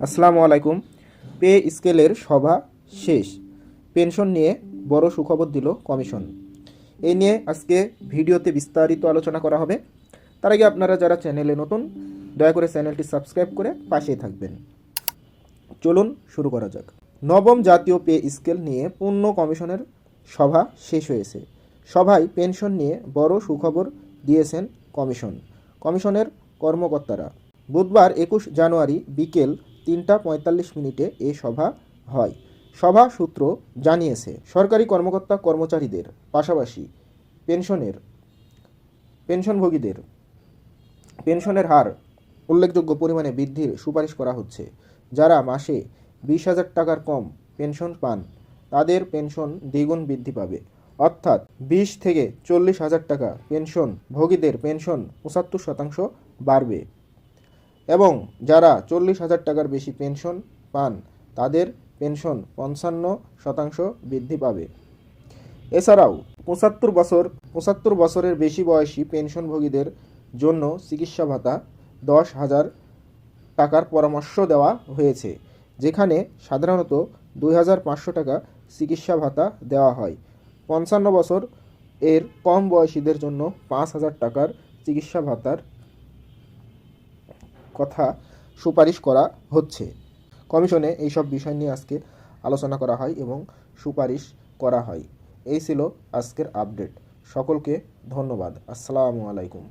আসসালামু আলাইকুম। পে স্কেলের সভা শেষ। পেনশন নিয়ে বড় সুখবর দিল কমিশন। এই নিয়ে আজকে ভিডিওতে বিস্তারিত আলোচনা করা হবে। তার আগে আপনারা যারা চ্যানেলে নতুন, দয়া করে চ্যানেলটি সাবস্ক্রাইব করে পাশেই থাকবেন। চলুন শুরু করা যাক। নবম জাতীয় পে স্কেল নিয়ে পূর্ণ কমিশনের সভা শেষ হয়েছে। সভায় পেনশন নিয়ে বড় সুখবর দিয়েছেন কমিশন। কমিশনের কর্মকর্তারা। বুধবার একুশ জানুয়ারি বিকেল তিনটা পঁয়তাল্লিশ মিনিটে এ সভা হয়। সভা সূত্র জানিয়েছে, সরকারি কর্মকর্তা কর্মচারীদের পাশাপাশি পেনশনের, পেনশনভোগীদের পেনশনের হার উল্লেখযোগ্য পরিমাণে বৃদ্ধির সুপারিশ করা হচ্ছে। যারা মাসে বিশ হাজার টাকার কম পেনশন পান, তাদের পেনশন দ্বিগুণ বৃদ্ধি পাবে। অর্থাৎ বিশ থেকে চল্লিশ হাজার টাকা পেনশন ভোগীদের পেনশন পঁচাত্তর শতাংশ বাড়বে। এবং যারা চল্লিশ হাজার টাকার বেশি পেনশন পান, তাদের পেনশন পঞ্চান্ন শতাংশ বৃদ্ধি পাবে। এছাড়াও, পঁচাত্তর বছর, পঁচাত্তর বছরের বেশি বয়সী পেনশনভোগীদের জন্য চিকিৎসা ভাতা দশ হাজার টাকার পরামর্শ দেওয়া হয়েছে, যেখানে সাধারণত দুই হাজার পাঁচশো টাকা চিকিৎসা ভাতা দেওয়া হয়। পঞ্চান্ন বছর এর কম বয়সীদের জন্য পাঁচ হাজার টাকার চিকিৎসা ভাতার কথা সুপারিশ করা হচ্ছে। কমিশনে এইসব বিষয় নিয়ে আজকে আলোচনা করা হয় এবং সুপারিশ করা হয়। এই ছিল আজকের আপডেট। সকলকে ধন্যবাদ। আসসালামু আলাইকুম।